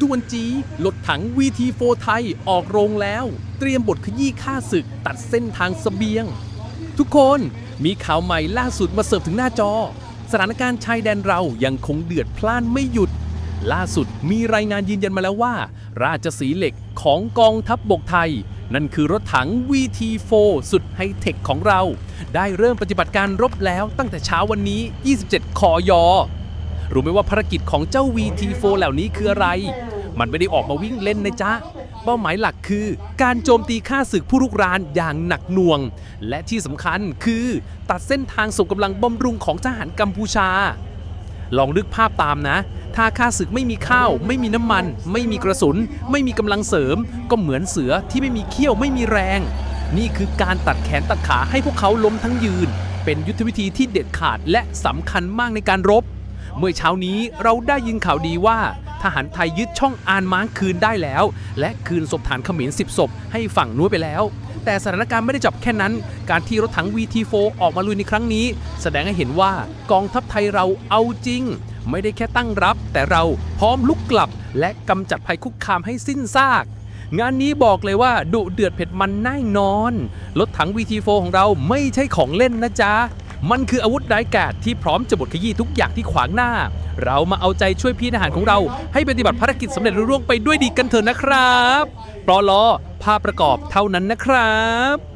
ด่วนจีรถถัง VT4 ไทยออกโรงแล้ว เตรียมบทขยี้ฆ่าศึกตัดเส้นทางเสบียง ทุกคนมีข่าวใหม่ล่าสุดมาเสิร์ฟถึงหน้าจอ สถานการณ์ชายแดนเรายังคงเดือดพล่านไม่หยุด ล่าสุดมีรายงานยืนยันมาแล้วว่า ราชสีเหล็กของกองทัพบบกไทย นั่นคือรถถัง VT4 สุดไฮเทคของเรา ได้เริ่มปฏิบัติการรบแล้วตั้งแต่เช้าวันนี้ 27 คอยอ รู้ไหมว่าภารกิจของเจ้า VT4 เหล่านี้คืออะไร มันไม่ได้ออกมาวิ่งเล่นนะจ๊ะ เป้าหมายหลักคือ การโจมตีฆ่าศึกผู้รุกรานอย่างหนักหน่วง และที่สำคัญคือ ตัดเส้นทางส่งกำลังบำรุงของทหารกัมพูชา ลองนึกภาพตามนะ ถ้าข้าศึกไม่มีข้าว ไม่มีน้ำมัน ไม่มีกระสุน ไม่มีกำลังเสริม ก็เหมือนเสือที่ไม่มีเขี้ยวไม่มีแรง นี่คือการตัดแขนตัดขาให้พวกเขาล้มทั้งยืน เป็นยุทธวิธีที่เด็ดขาดและสำคัญมากในการรบ เมื่อเช้านี้เราได้ยินข่าวดีว่า ทหารไทยยึดช่องอานม้างคืนได้แล้ว และคืนศพฐานเขมร10 ศพ ให้ฝั่งนู้นไปแล้ว แต่สถานการณ์ไม่ได้จบแค่นั้น การที่รถถัง VT4 ออกมาลุยในครั้งนี้ แสดงให้เห็นว่ากองทัพไทยเราเอาจริง ไม่ได้แค่ตั้งรับ แต่เราพร้อมลุกกลับ และกำจัดภัยคุกคามให้สิ้นซากงานนี้บอกเลยว่าดุเดือดเผ็ดมันแน่นอน รถถัง VT4 ของเราไม่ใช่ของเล่นนะจ๊ะ มันคืออาวุธร้ายกาดที่พร้อมจะบดขยี้ทุกอย่างที่ขวางหน้า เรามาเอาใจช่วยพี่ทหารของเรา ให้ปฏิบัติภารกิจสำเร็จรุ่ร่วงไปด้วยดีกันเถอะนะครับปลอลอภาพประกอบเท่านั้นนะครับ